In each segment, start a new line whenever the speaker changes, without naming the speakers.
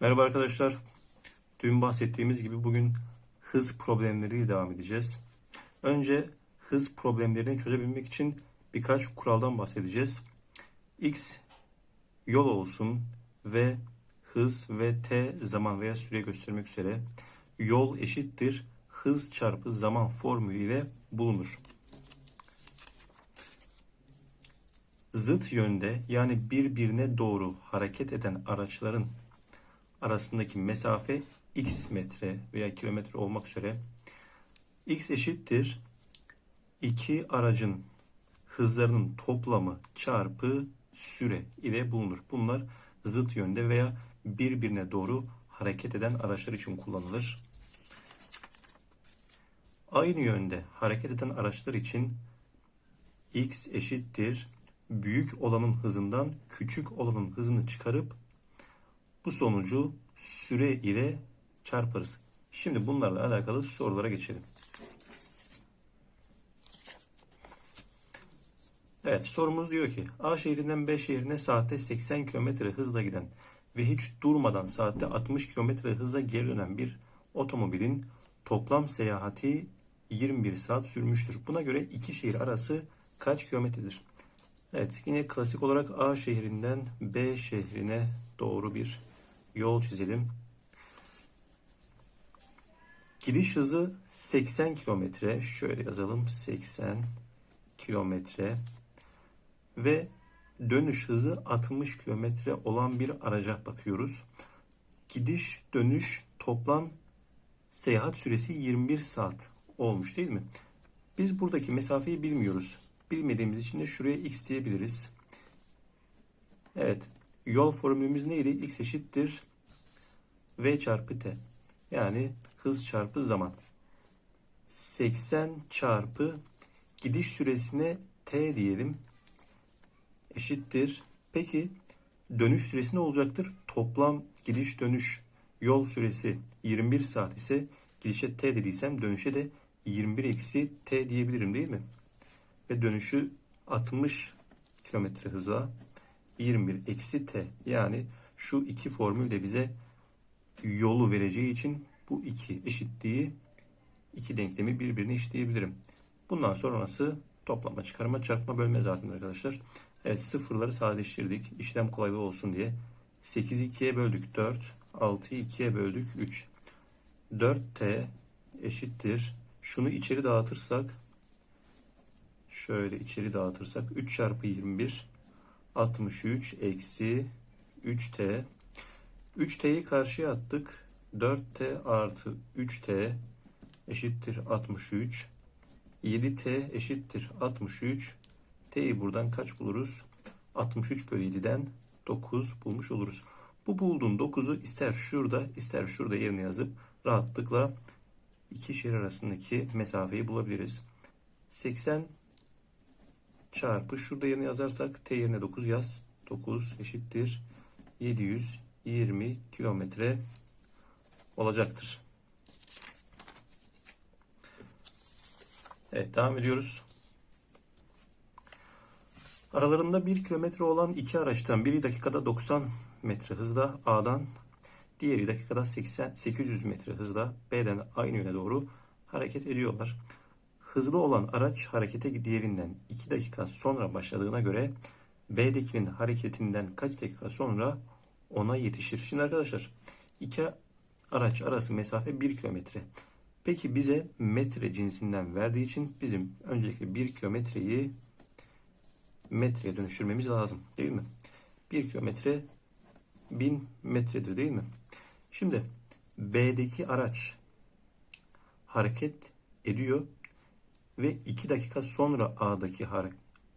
Merhaba arkadaşlar. Dün bahsettiğimiz gibi bugün hız problemleriyle devam edeceğiz. Önce hız problemlerini çözebilmek için birkaç kuraldan bahsedeceğiz. X yol olsun ve hız ve t zaman veya süre göstermek üzere yol eşittir hız çarpı zaman formülü ile bulunur. Zıt yönde yani birbirine doğru hareket eden araçların arasındaki mesafe x metre veya kilometre olmak üzere x eşittir iki aracın hızlarının toplamı çarpı süre ile bulunur. Bunlar zıt yönde veya birbirine doğru hareket eden araçlar için kullanılır. Aynı yönde hareket eden araçlar için x eşittir büyük olanın hızından küçük olanın hızını çıkarıp bu sonucu süre ile çarparız. Şimdi bunlarla alakalı sorulara geçelim. Evet sorumuz diyor ki A şehrinden B şehrine saatte 80 km hızla giden ve hiç durmadan saatte 60 km hıza geri dönen bir otomobilin toplam seyahati 21 saat sürmüştür. Buna göre iki şehir arası kaç kilometredir? Evet yine klasik olarak A şehrinden B şehrine doğru bir yol çizelim. Gidiş hızı 80 kilometre. Şöyle yazalım 80 kilometre ve dönüş hızı 60 kilometre olan bir araca bakıyoruz. Gidiş dönüş toplam seyahat süresi 21 saat olmuş değil mi? Biz buradaki mesafeyi bilmiyoruz. Bilmediğimiz için de şuraya x diyebiliriz. Evet. Yol formülümüz neydi? x eşittir v çarpı t. Yani hız çarpı zaman. 80 çarpı gidiş süresine t diyelim. Eşittir. Peki dönüş süresi ne olacaktır? Toplam gidiş dönüş yol süresi 21 saat ise gidişe t dediysem dönüşe de 21 eksi t diyebilirim değil mi? Ve dönüşü 60 kilometre hıza 21 eksi t. Yani şu iki formül de bize yolu vereceği için bu iki eşitliği iki denklemi birbirine eşitleyebilirim. Bundan sonrası toplama, çıkarma, çarpma, bölme zaten arkadaşlar. Evet sıfırları sadeleştirdik. İşlem kolaylığı olsun diye. 8'i 2'ye böldük 4. 6'yı 2'ye böldük 3. 4t eşittir. Şunu içeri dağıtırsak şöyle içeri dağıtırsak 3 çarpı 21 63 eksi 3t 3t'yi karşıya attık. 4t artı 3t eşittir 63 7t eşittir 63 t'yi buradan kaç buluruz? 63 bölü 7'den 9 bulmuş oluruz. Bu bulduğun 9'u ister şurada ister şurada yerine yazıp rahatlıkla iki şehir arasındaki mesafeyi bulabiliriz. 80 çarpı şurada yerine yazarsak t yerine 9 yaz. 9 eşittir 720 kilometre olacaktır. Evet devam ediyoruz. Aralarında 1 kilometre olan iki araçtan biri dakikada 90 metre hızla A'dan, diğeri dakikada 80, 800 metre hızla B'den aynı yöne doğru hareket ediyorlar. Hızlı olan araç harekete diğerinden 2 dakika sonra başladığına göre B'dekinin hareketinden kaç dakika sonra ona yetişir. Şimdi arkadaşlar iki araç arası mesafe 1 kilometre. Peki bize metre cinsinden verdiği için bizim öncelikle 1 kilometreyi metreye dönüştürmemiz lazım değil mi? 1 kilometre 1000 metredir değil mi? Şimdi B'deki araç hareket ediyor ve 2 dakika sonra A'daki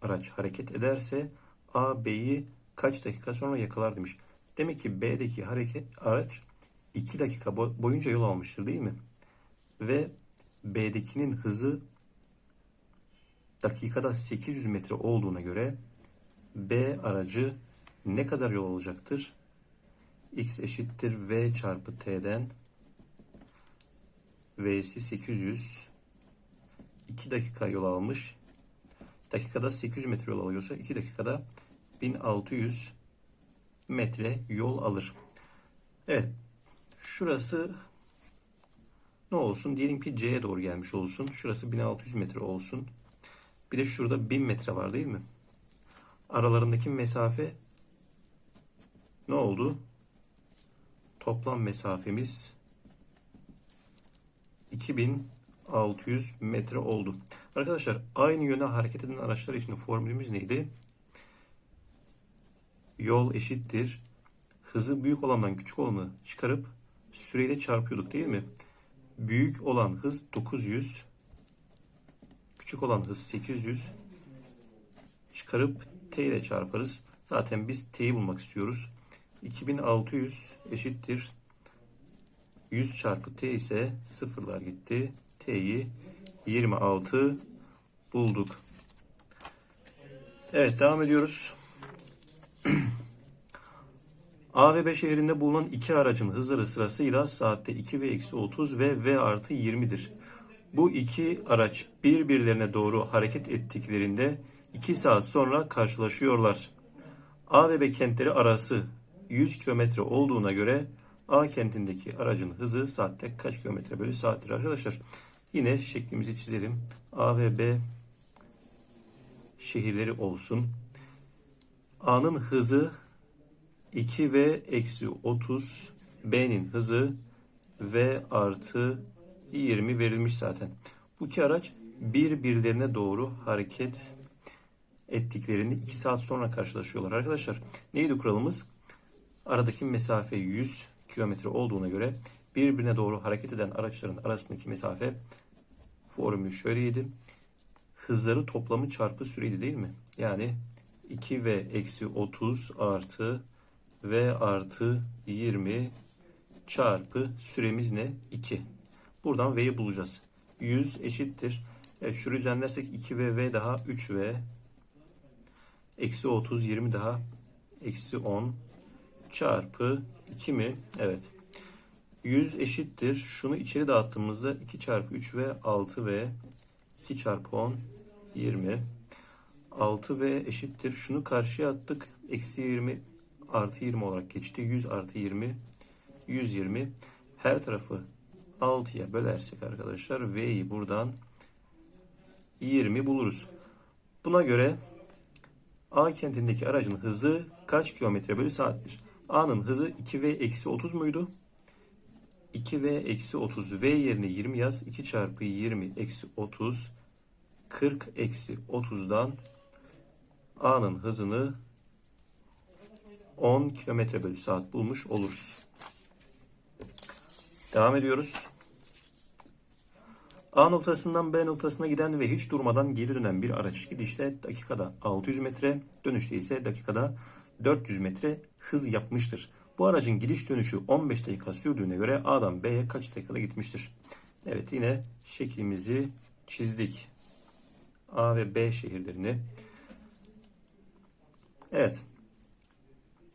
araç hareket ederse A B'yi kaç dakika sonra yakalar demiş. Demek ki B'deki hareket araç 2 dakika boyunca yol almıştır değil mi? Ve B'dekinin hızı dakikada 800 metre olduğuna göre B aracı ne kadar yol alacaktır? X eşittir V çarpı T'den V'si 800 2 dakika yol almış. Dakikada 800 metre yol alıyorsa 2 dakikada 1600 metre yol alır. Evet. Şurası ne olsun? Diyelim ki C'ye doğru gelmiş olsun. Şurası 1600 metre olsun. Bir de şurada 1000 metre var değil mi? Aralarındaki mesafe ne oldu? Toplam mesafemiz 2600 metre oldu. Arkadaşlar aynı yöne hareket eden araçlar için formülümüz neydi? Yol eşittir. Hızı büyük olandan küçük olanı çıkarıp süreyle çarpıyorduk değil mi? Büyük olan hız 900. Küçük olan hız 800. Çıkarıp t ile çarparız. Zaten biz t'yi bulmak istiyoruz. 2600 eşittir 100 çarpı t ise sıfırlar gitti. T'yi 26 bulduk. Evet devam ediyoruz. A ve B şehrinde bulunan iki aracın hızları sırasıyla saatte 2 ve eksi 30 ve V artı 20'dir. Bu iki araç birbirlerine doğru hareket ettiklerinde 2 saat sonra karşılaşıyorlar. A ve B kentleri arası 100 kilometre olduğuna göre A kentindeki aracın hızı saatte kaç kilometre bölü saattir arkadaşlar? Yine şeklimizi çizelim. A ve B şehirleri olsun. A'nın hızı 2 v eksi 30 B'nin hızı V artı 20 verilmiş zaten. Bu iki araç birbirlerine doğru hareket ettiklerini 2 saat sonra karşılaşıyorlar arkadaşlar. Neydi kuralımız? Aradaki mesafe 100 kilometre olduğuna göre birbirine doğru hareket eden araçların arasındaki mesafe formülü şöyleydi. Hızları toplamı çarpı süreydi değil mi? Yani 2 v eksi 30 artı v artı 20 çarpı süremiz ne? 2. Buradan v'yi bulacağız. 100 eşittir. Evet şurayı düzenlersek 2v v daha 3v eksi 30 20 daha eksi 10 çarpı 2 mi? Evet. 100 eşittir. Şunu içeri dağıttığımızda 2 çarpı 3 ve 6 ve 2 çarpı 10 20. 6 ve eşittir. Şunu karşıya attık. Eksi 20 artı 20 olarak geçti. 100 artı 20 120. Her tarafı 6'ya bölersek arkadaşlar V'yi buradan 20 buluruz. Buna göre A kentindeki aracın hızı kaç kilometre bölü saattir? A'nın hızı 2V eksi 30 muydu? 2V eksi 30. V yerine 20 yaz. 2 çarpı 20 eksi 30. 40 eksi 30'dan A'nın hızını 10 kilometre bölü saat bulmuş oluruz. Devam ediyoruz. A noktasından B noktasına giden ve hiç durmadan geri dönen bir araç gidişte dakikada 600 metre, dönüşte ise dakikada 400 metre hız yapmıştır. Bu aracın gidiş dönüşü 15 dakika sürdüğüne göre A'dan B'ye kaç dakikada gitmiştir? Evet yine şeklimizi çizdik. A ve B şehirlerini. Evet.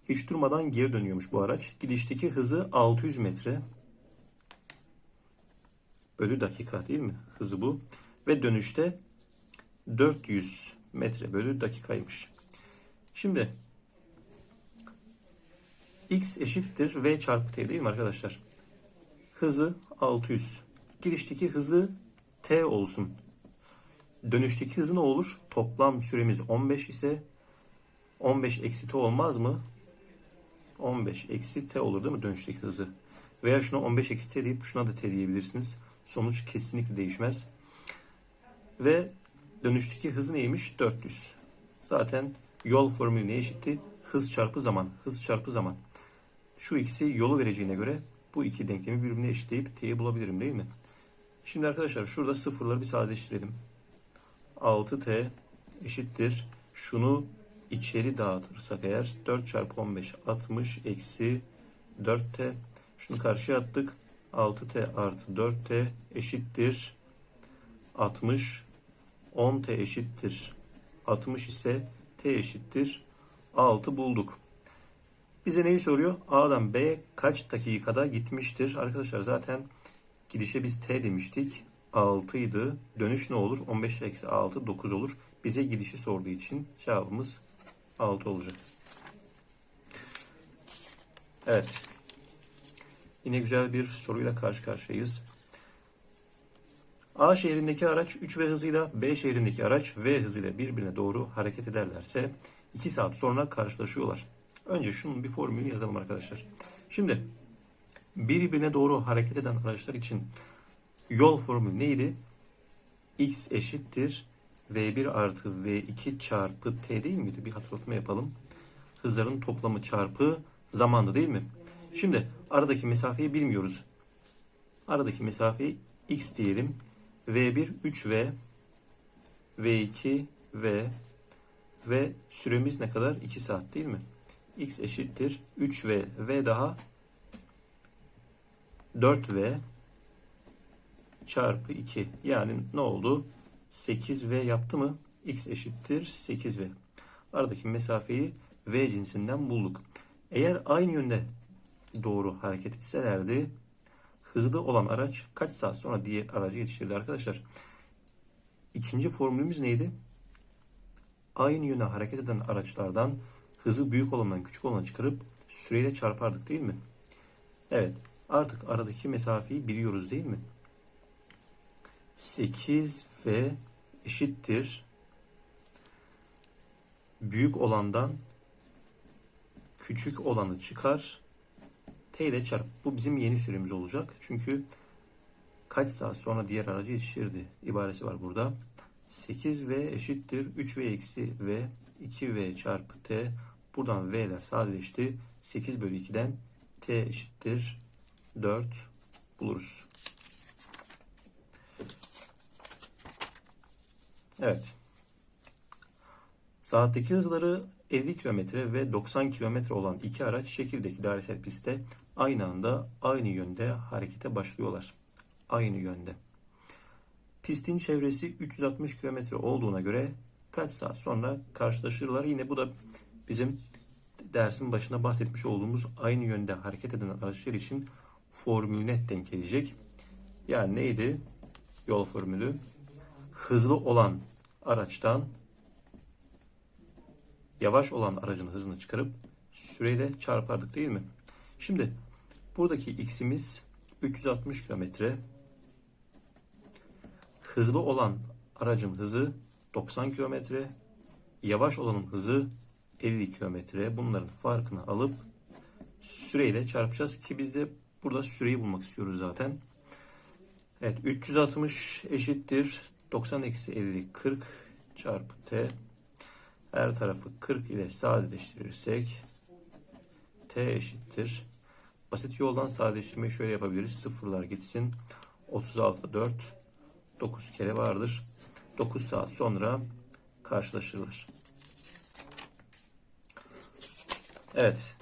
Hiç durmadan geri dönüyormuş bu araç. Gidişteki hızı 600 metre bölü dakika değil mi? Hızı bu. Ve dönüşte 400 metre bölü dakikaymış. Şimdi x eşittir v çarpı t değil mi arkadaşlar? Hızı 600. Girişteki hızı t olsun. Dönüşteki hızı ne olur? Toplam süremiz 15 ise 15 eksi t olmaz mı? 15 eksi t olur değil mi dönüşteki hızı? Veya şuna 15 eksi t deyip şuna da t diyebilirsiniz. Sonuç kesinlikle değişmez. Ve dönüşteki hızı neymiş? 400. Zaten yol formülü ne eşitti? Hız çarpı zaman. Hız çarpı zaman. Şu ikisi yolu vereceğine göre bu iki denklemi birbirine eşitleyip t'yi bulabilirim değil mi? Şimdi arkadaşlar şurada sıfırları bir sadeleştirelim. 6t eşittir. Şunu içeri dağıtırsak eğer 4 çarpı 15 60 eksi 4t. Şunu karşıya attık. 6t artı 4t eşittir 60. 10t eşittir 60 ise t eşittir 6 bulduk. Bize neyi soruyor? A'dan B'ye kaç dakikada gitmiştir? Arkadaşlar zaten gidişe biz T demiştik. 6 idi. Dönüş ne olur? 15 eksi 6 9 olur. Bize gidişi sorduğu için cevabımız 6 olacak. Evet. Yine güzel bir soruyla karşı karşıyayız. A şehrindeki araç 3 V hızıyla B şehrindeki araç V hızıyla birbirine doğru hareket ederlerse 2 saat sonra karşılaşıyorlar. Önce şunun bir formülünü yazalım arkadaşlar. Şimdi birbirine doğru hareket eden araçlar için yol formülü neydi? X eşittir V1 artı V2 çarpı T değil miydi? Bir hatırlatma yapalım. Hızların toplamı çarpı zamandı değil mi? Şimdi aradaki mesafeyi bilmiyoruz. Aradaki mesafeyi X diyelim. V1 3V V2 V ve süremiz ne kadar? 2 saat değil mi? X eşittir 3V V daha 4V çarpı 2. Yani ne oldu? 8V yaptı mı? X eşittir 8V. Aradaki mesafeyi V cinsinden bulduk. Eğer aynı yönde doğru hareket etselerdi hızlı olan araç kaç saat sonra diğer aracı yetiştirdi arkadaşlar. İkinci formülümüz neydi? Aynı yöne hareket eden araçlardan hızı büyük olandan küçük olana çıkarıp süreyle çarpardık değil mi? Evet. Artık aradaki mesafeyi biliyoruz değil mi? 8 ve eşittir büyük olandan küçük olanı çıkar t ile çarp. Bu bizim yeni süremiz olacak. Çünkü kaç saat sonra diğer aracı yetiştirdi ibaresi var burada. 8v eşittir 3v eksi v 2v çarpı t. Buradan v'ler sadeleşti. 8 bölü 2'den t eşittir 4 buluruz. Evet. Saatteki hızları 50 km ve 90 km olan iki araç şekildeki dairesel pistte aynı anda aynı yönde harekete başlıyorlar. Aynı yönde. Pistin çevresi 360 km olduğuna göre kaç saat sonra karşılaşırlar? Yine bu da bizim dersin başında bahsetmiş olduğumuz aynı yönde hareket eden araçlar için formülüne denk gelecek. Yani neydi? Yol formülü. Hızlı olan araçtan yavaş olan aracın hızını çıkarıp süreyle çarpardık değil mi? Şimdi buradaki x'imiz 360 kilometre. Hızlı olan aracın hızı 90 kilometre. Yavaş olanın hızı 50 kilometre. Bunların farkını alıp süreyle çarpacağız ki biz de burada süreyi bulmak istiyoruz zaten. Evet 360 eşittir 90 eksi 50 40 çarpı t her tarafı 40 ile sadeleştirirsek t eşittir. Basit yoldan sadeleştirmeyi şöyle yapabiliriz. Sıfırlar gitsin. 36 4 9 kere vardır. 9 saat sonra karşılaşırlar. Evet.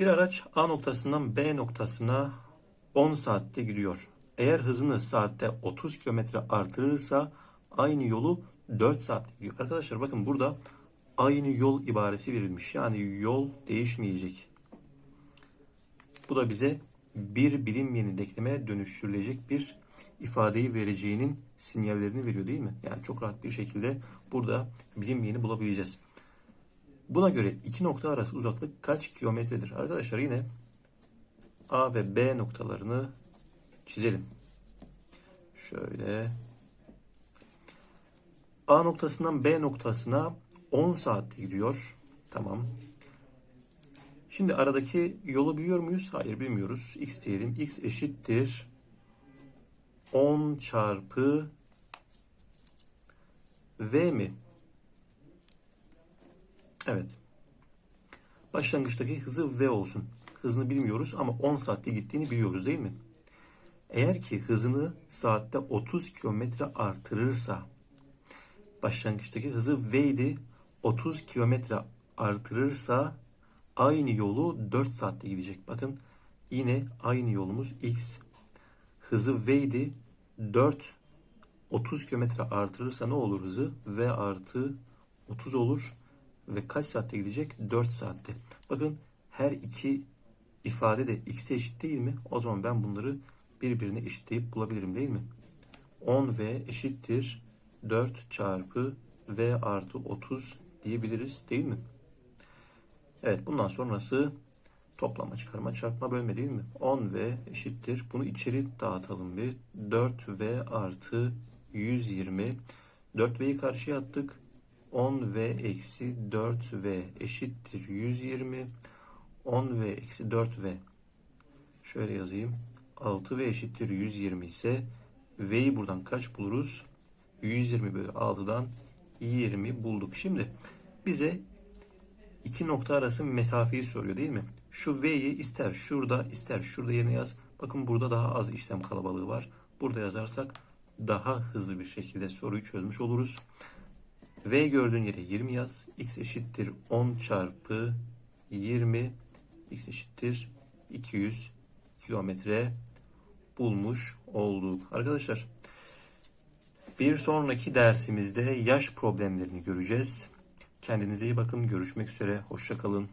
Bir araç A noktasından B noktasına 10 saatte gidiyor. Eğer hızını saatte 30 km artırırsa aynı yolu 4 saatte gidiyor. Arkadaşlar bakın burada aynı yol ibaresi verilmiş. Yani yol değişmeyecek. Bu da bize bir bilinmeyeni denkleme dönüştürülecek bir ifadeyi vereceğinin sinyallerini veriyor değil mi? Yani çok rahat bir şekilde burada bilinmeyeni bulabileceğiz. Buna göre iki nokta arası uzaklık kaç kilometredir? Arkadaşlar yine A ve B noktalarını çizelim. Şöyle A noktasından B noktasına 10 saatte gidiyor. Tamam. Şimdi aradaki yolu biliyor muyuz? Hayır bilmiyoruz. X diyelim. X eşittir 10 çarpı V mi? Evet. Başlangıçtaki hızı V olsun. Hızını bilmiyoruz ama 10 saatte gittiğini biliyoruz değil mi? Eğer ki hızını saatte 30 kilometre artırırsa başlangıçtaki hızı V idi 30 kilometre artırırsa aynı yolu 4 saatte gidecek. Bakın yine aynı yolumuz X. Hızı V idi 4 30 kilometre artırırsa ne olur hızı? V artı 30 olur. Ve kaç saatte gidecek? 4 saatte. Bakın her iki ifade de x'e eşit değil mi? O zaman ben bunları birbirine eşitleyip bulabilirim değil mi? 10v eşittir 4 çarpı v artı 30 diyebiliriz değil mi? Evet bundan sonrası Toplama, çıkarma, çarpma, bölme değil mi? 10v eşittir. Bunu içeri dağıtalım bir. 4v artı 120. 4v'yi karşıya attık. 10v eksi 4v eşittir 120. 10v eksi 4v. Şöyle yazayım. 6v eşittir 120 ise v'yi buradan kaç buluruz? 120 bölü 6'dan 20 bulduk. Şimdi bize iki nokta arası mesafeyi soruyor değil mi? Şu V'yi ister şurada ister şurada yerine yaz. Bakın burada daha az işlem kalabalığı var. Burada yazarsak daha hızlı bir şekilde soruyu çözmüş oluruz. V gördüğün yere 20 yaz. X eşittir 10 çarpı 20. X eşittir 200 kilometre bulmuş olduk. Arkadaşlar bir sonraki dersimizde yaş problemlerini göreceğiz. Kendinize iyi bakın. Görüşmek üzere. Hoşça kalın.